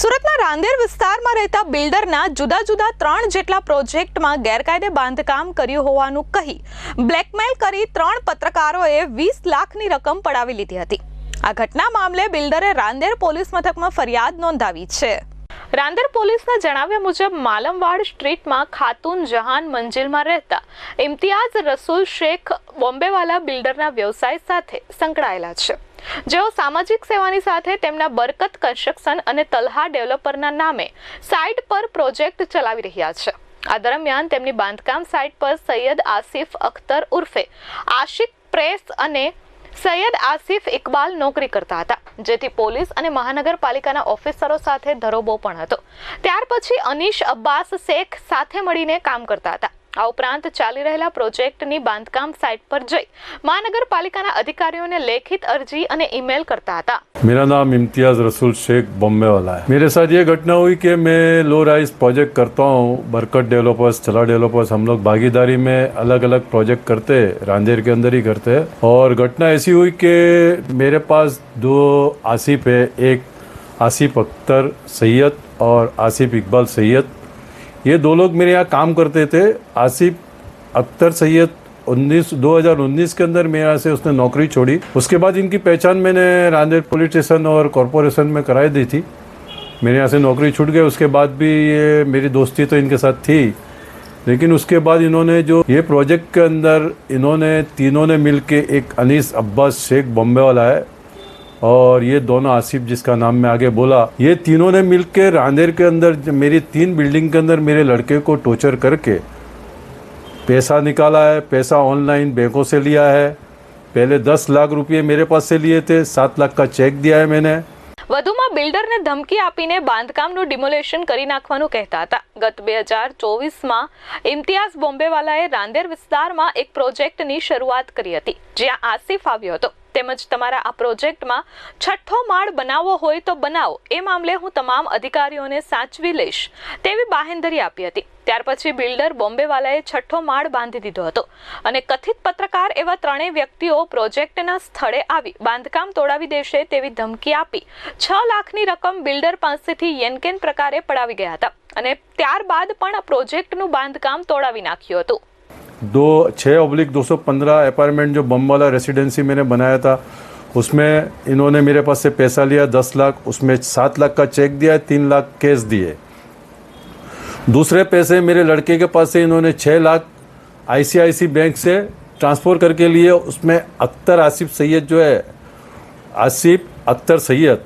સુરતના રાંદેર વિસ્તારમાં રહેતા બિલ્ડરના જુદા જુદા ત્રણ જેટલા પ્રોજેક્ટમાં ગેરકાયદે બાંધકામ કર્યું હોવાનું કહી બ્લેકમેલ કરી ત્રણ પત્રકારોએ વીસ લાખની રકમ પડાવી લીધી હતી. આ ઘટના મામલે બિલ્ડરે રાંદેર પોલીસ મથકમાં ફરિયાદ નોંધાવી છે. રાંદેર પોલીસના જણાવ્યા મુજબ માલમવાડ સ્ટ્રીટમાં ખાતુન જહાન મંજિલમાં રહેતા ઇમ્તિયાઝ રસૂલ શેખ બોમ્બેવાલા બિલ્ડરના વ્યવસાય સાથે સંકળાયેલા છે. જેઓ સામાજિક સેવાની સાથે તેમના બરકત કન્સ્ટ્રક્શન અને તલહા ડેવલપરના નામે સાઇટ પર પ્રોજેક્ટ ચલાવી રહ્યા છે. આ દરમિયાન તેમની બાંધકામ સાઇટ પર સૈયદ આસિફ અખ્તર ઉર્ફે આશિક પ્રેસ અને સૈયદ આસિફ ઇકબાલ નોકરી કરતા હતા, જેથી પોલીસ અને મહાનગરપાલિકાના ઓફિસરો સાથે ધરોબો પણ હતો. ત્યાર પછી અનીશ અબ્બાસ શેખ સાથે મળીને કામ કરતા હતા. આ ઉપરાંત ચાલી રહેલા પ્રોજેક્ટની બાંધકામ સાઇટ પર જઈ મહાનગરપાલિકાના અધિકારીઓને લેખિત અરજી અને ઈમેલ કરતા હતા मेरा नाम इम्तियाज़ रसूल शेख बॉम्बे वाला है मेरे साथ ये घटना हुई कि मैं लो राइज प्रोजेक्ट करता हूँ बरकत डेवलपर्स चला डेवलपर्स हम लोग भागीदारी में अलग अलग प्रोजेक्ट करते हैं रांदेर के अंदर ही करते हैं और घटना ऐसी हुई कि मेरे पास दो आसिफ है एक आसिफ अख्तर सैयद और आसिफ इकबाल सैयद ये दो लोग मेरे यहाँ काम करते थे। आसिफ अख्तर सैयद उन्नीस 2019 के अंदर मेरे यहाँ से उसने नौकरी छोड़ी। उसके बाद इनकी पहचान मैंने रांदेर पुलिस स्टेशन और कॉरपोरेशन में कराई दी थी। मेरे यहाँ से नौकरी छूट गई। उसके बाद भी ये मेरी दोस्ती तो इनके साथ थी। लेकिन उसके बाद इन्होंने जो ये प्रोजेक्ट के अंदर इन्होंने तीनों ने मिल के एक अनीस अब्बास शेख बॉम्बे वाला है और ये दोनों आसिफ जिसका नाम मैं आगे बोला ये तीनों ने मिलकर रांदेर के अंदर जो मेरी तीन बिल्डिंग के अंदर मेरे लड़के को टोचर करके पैसा निकाला है पैसा ऑनलाइन बैंकों से लिया है पहले दस लाख रुपए मेरे पास से लिए थे सात लाख का चेक दिया है मैंने વધુમાં બિલ્ડરને ધમકી આપીને બાંધકામનું ડિમોલેશન કરી નાખવાનું કહેતા હતા ગત બે હજાર ચોવીસમાં ઇમ્તિયાઝ બોમ્બેવાલાએ રાંદેર વિસ્તારમાં એક પ્રોજેક્ટની શરૂઆત કરી હતી જ્યાં આસિફ આવ્યો હતો તેમજ તમારા આ પ્રોજેક્ટમાં છઠ્ઠો માળ બનાવવો હોય તો બનાવો. એ મામલે હું તમામ અધિકારીઓને સાચવી લઈશ તેવી બાહેંધરી આપી હતી. ત્યાર પછી બિલ્ડર બોમ્બેવાલાએ છઠ્ઠો માળ બાંધી દીધો હતો અને કથિત પત્રકાર એવા ત્રણેય વ્યક્તિઓ પ્રોજેક્ટના સ્થળે આવી બાંધકામ તોડાવી દેશે તેવી ધમકી આપી. છ લાખની રકમ બિલ્ડર પાસેથી યેનકેન પ્રકારે પડાવી ગયા હતા અને ત્યારબાદ પણ પ્રોજેક્ટનું બાંધકામ તોડાવી નાખ્યું હતું. दो छः ऑब्लिक दो सौ पंद्रह अपार्टमेंट जो बम वाला रेसिडेंसी मैंने बनाया था, उसमें इन्होंने मेरे पास से पैसा लिया दस लाख, उसमें सात लाख का चेक दिया, तीन लाख कैश दिए। दूसरे पैसे मेरे लड़के के पास से इन्होंने छः लाख आईसीआईसी बैंक से ट्रांसफ़र करके लिए, उसमें अख्तर आसिफ सैयद जो है, आसिफ अख्तर सैयद,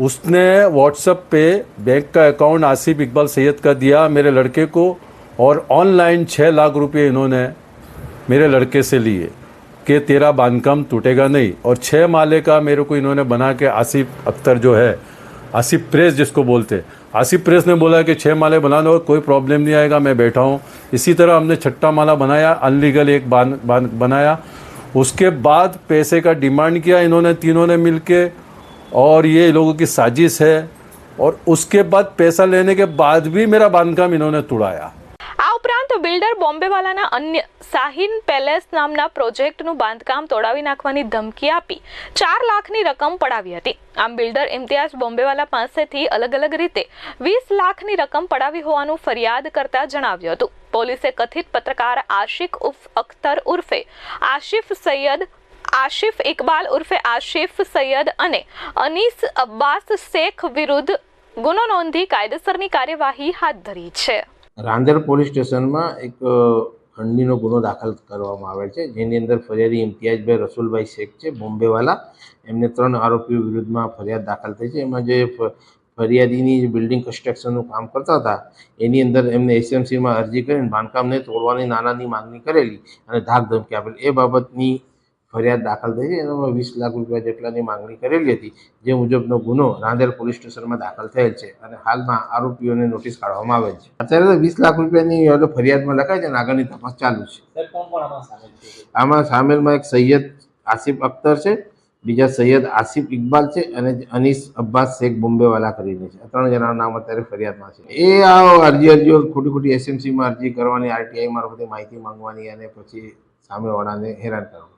उसने व्हाट्सएप पे बैंक का अकाउंट आसिफ इकबाल सैयद का दिया, मेरे लड़के को और ऑनलाइन छः लाख रुपये इन्होंने मेरे लड़के से लिए कि तेरा बानकम टूटेगा नहीं। और छः माले का मेरे को इन्होंने बना के आसिफ अख्तर जो है आसिफ प्रेस जिसको बोलते आसिफ प्रेस ने बोला कि छः माले बना लो कोई प्रॉब्लम नहीं आएगा मैं बैठा हूँ। इसी तरह हमने छट्टा माला बनाया अनलीगल एक बान, बान बनाया। उसके बाद पैसे का डिमांड किया इन्होंने तीनों ने मिल और ये लोगों की साजिश है। और उसके बाद पैसा लेने के बाद भी मेरा बाँध इन्होंने तोड़ाया। બિલ્ડર બોમ્બેવાલાના અન્ય સાહિન પેલેસ નામના પ્રોજેક્ટનું બાંધકામ તોડાવી નાખવાની ધમકી આપી. ચાર લાખની રકમ પડાવી હતી. આમ બિલ્ડર ઇમ્તિયાઝ બોમ્બેવાલા પાસેથી અલગ અલગ રીતે વીસ લાખની રકમ પડાવી હોવાનું ફરિયાદ કરતા જણાવ્યું હતું. પોલીસે કથિત પત્રકાર આશિક ઉફ અખ્તર ઉર્ફે આશિફ સૈયદ, આશિફ ઇકબાલ ઉર્ફે આશિફ સૈયદ અને અનીસ અબ્બાસ શેખ વિરુદ્ધ ગુનો નોંધી કાયદેસરની કાર્યવાહી હાથ ધરી છે. રાંદેર પોલીસ સ્ટેશનમાં એક ખંડણીનો ગુનો દાખલ કરવામાં આવેલ છે, જેની અંદર ફરિયાદી ઇમ્તિયાઝભાઈ રસુલભાઈ શેખ છે, બોમ્બેવાલા. એમને ત્રણ આરોપીઓ વિરુદ્ધમાં ફરિયાદ દાખલ થઈ છે. એમાં જે ફરિયાદીની બિલ્ડિંગ કન્સ્ટ્રક્શનનું કામ કરતા હતા, એની અંદર એમને એસએમસીમાં અરજી કરીને બાંધકામને તોડવાની નાનાની માંગણી કરેલી અને ધાક ધમકી આપેલી. એ બાબતની ફરિયાદ દાખલ થઈ છે એમાં વીસ લાખ રૂપિયા જેટલાની માંગણી કરેલી હતી જે મુજબનો ગુનો નાંદેડ પોલીસ સ્ટેશનમાં દાખલ થયેલ છે અને હાલમાં આરોપીઓને નોટિસ કાઢવામાં આવેલ છે. અત્યારે તો વીસ લાખ રૂપિયાની ફરિયાદમાં લખાય છે અને આગળની તપાસ ચાલુ છે. આમાં સામેલમાં એક સૈયદ આસિફ અખ્તર છે બીજા સૈયદ આસિફ ઇકબાલ છે અને અનીસ અબ્બાસ શેખ બોમ્બેવાલા કરીને છે. ત્રણ જણાનું નામ અત્યારે ફરિયાદમાં છે. એ આ અરજી અરજીઓ ખોટી ખોટી એસએમસીમાં અરજી કરવાની આરટીઆઈ મારફતે માહિતી માંગવાની અને પછી સામેવાળાને હેરાન કરવાનું.